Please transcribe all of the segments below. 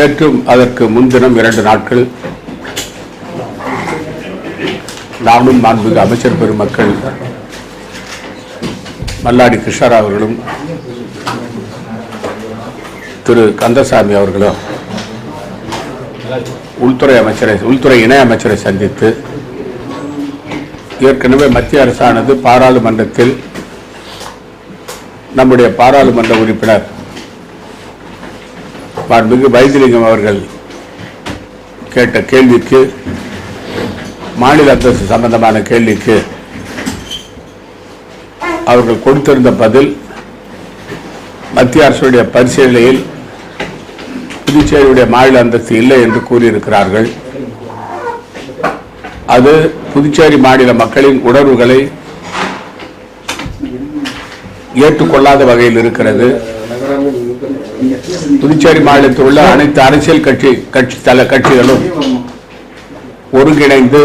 நேற்றும் அதற்கு முன்தினம் இரண்டு நாட்கள் நானும் மாண்புமிகு அமைச்சர் பெருமக்கள் மல்லாடி கிருஷ்ணரா அவர்களும் திரு கந்தசாமி அவர்களும் உள்துறை அமைச்சரை உள்துறை இணை அமைச்சரை சந்தித்து ஏற்கனவே மத்திய அரசானது பாராளுமன்றத்தில் நம்முடைய பாராளுமன்ற உறுப்பினர் மாண்புமிகு வைத்திலிங்கம் அவர்கள் கேட்ட கேள்விக்கு மாநில அந்தஸ்து சம்பந்தமான கேள்விக்கு அவர்கள் கொடுத்திருந்த பதில் மத்திய அரசுடைய பரிசீலனையில் புதுச்சேரியுடைய மாநில அந்தஸ்து இல்லை என்று கூறியிருக்கிறார்கள். அது புதுச்சேரி மாநில மக்களின் உணர்வுகளை ஏற்றுக்கொள்ளாத வகையில் இருக்கிறது. புதுச்சேரி மாநிலத்தில் உள்ள அனைத்து அரசியல் கட்சி கட்சி தல கட்சிகளும் ஒருங்கிணைந்து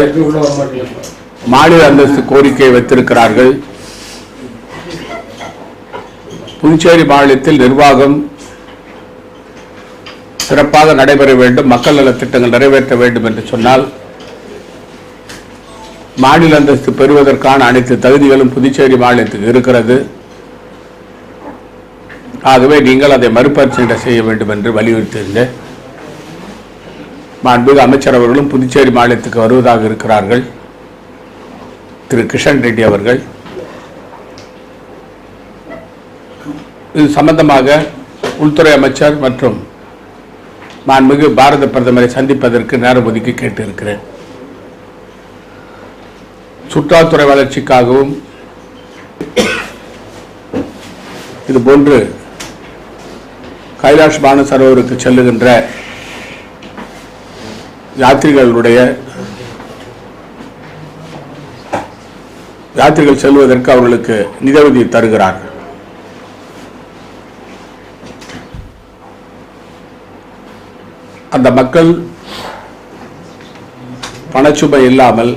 மாநில அந்தஸ்து கோரிக்கையை வைத்திருக்கிறார்கள். புதுச்சேரி மாநிலத்தில் நிர்வாகம் சிறப்பாக நடைபெற வேண்டும் மக்கள் நலத்திட்டங்கள் நிறைவேற்ற வேண்டும் என்று சொன்னால் மாநில அந்தஸ்து பெறுவதற்கான அனைத்து தகுதிகளும் புதுச்சேரி மாநிலத்துக்கு இருக்கிறது. ஆகவே நீங்கள் அதை மறுபரிசீலனை செய்ய வேண்டும் என்று வலியுறுத்தியிருந்தேன் மாண்புமிகு அமைச்சர் அவர்களும் புதுச்சேரி மாநிலத்துக்கு வருவதாக இருக்கிறார்கள். திரு கிஷன் ரெட்டி அவர்கள். இது சம்பந்தமாக உள்துறை அமைச்சர் மற்றும் மாண்புமிகு பாரத பிரதமரை சந்திப்பதற்கு நேரம் ஒதுக்கி கேட்டிருக்கிறேன். சுற்றுலாத்துறை வளர்ச்சிக்காகவும் இதுபோன்று கைலாஷ் பானசரோவருக்கு செல்லுகின்ற யாத்திரிகளுடைய யாத்திரிகள் செல்வதற்கு அவர்களுக்கு நிதியுதவி தருகிறார் அந்த மக்கள் பணச்சுமை இல்லாமல்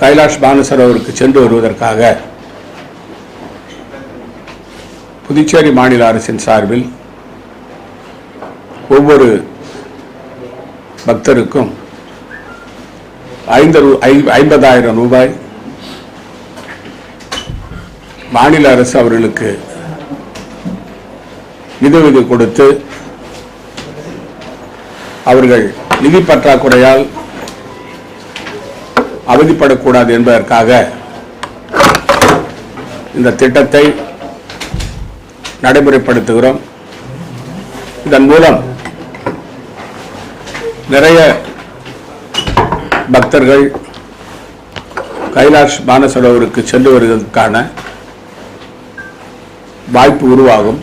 கைலாஷ் பானசரோவருக்கு சென்று வருவதற்காக புதுச்சேரி மாநில அரசின் சார்பில் ஒவ்வொரு பக்தருக்கும் ஐந்து ஐம்பதாயிரம் ரூபாய் மாநில அரசு அவர்களுக்கு நிதியுதவி கொடுத்து அவர்கள் நிதி பற்றாக்குறையால் அவதிப்படக்கூடாது என்பதற்காக இந்த திட்டத்தை நடைமுறைப்படுத்துகிறோம். இதன் மூலம் நிறைய பக்தர்கள் கைலாஷ் மானசரோவருக்கு சென்று வருவதற்கான வாய்ப்பு உருவாகும்.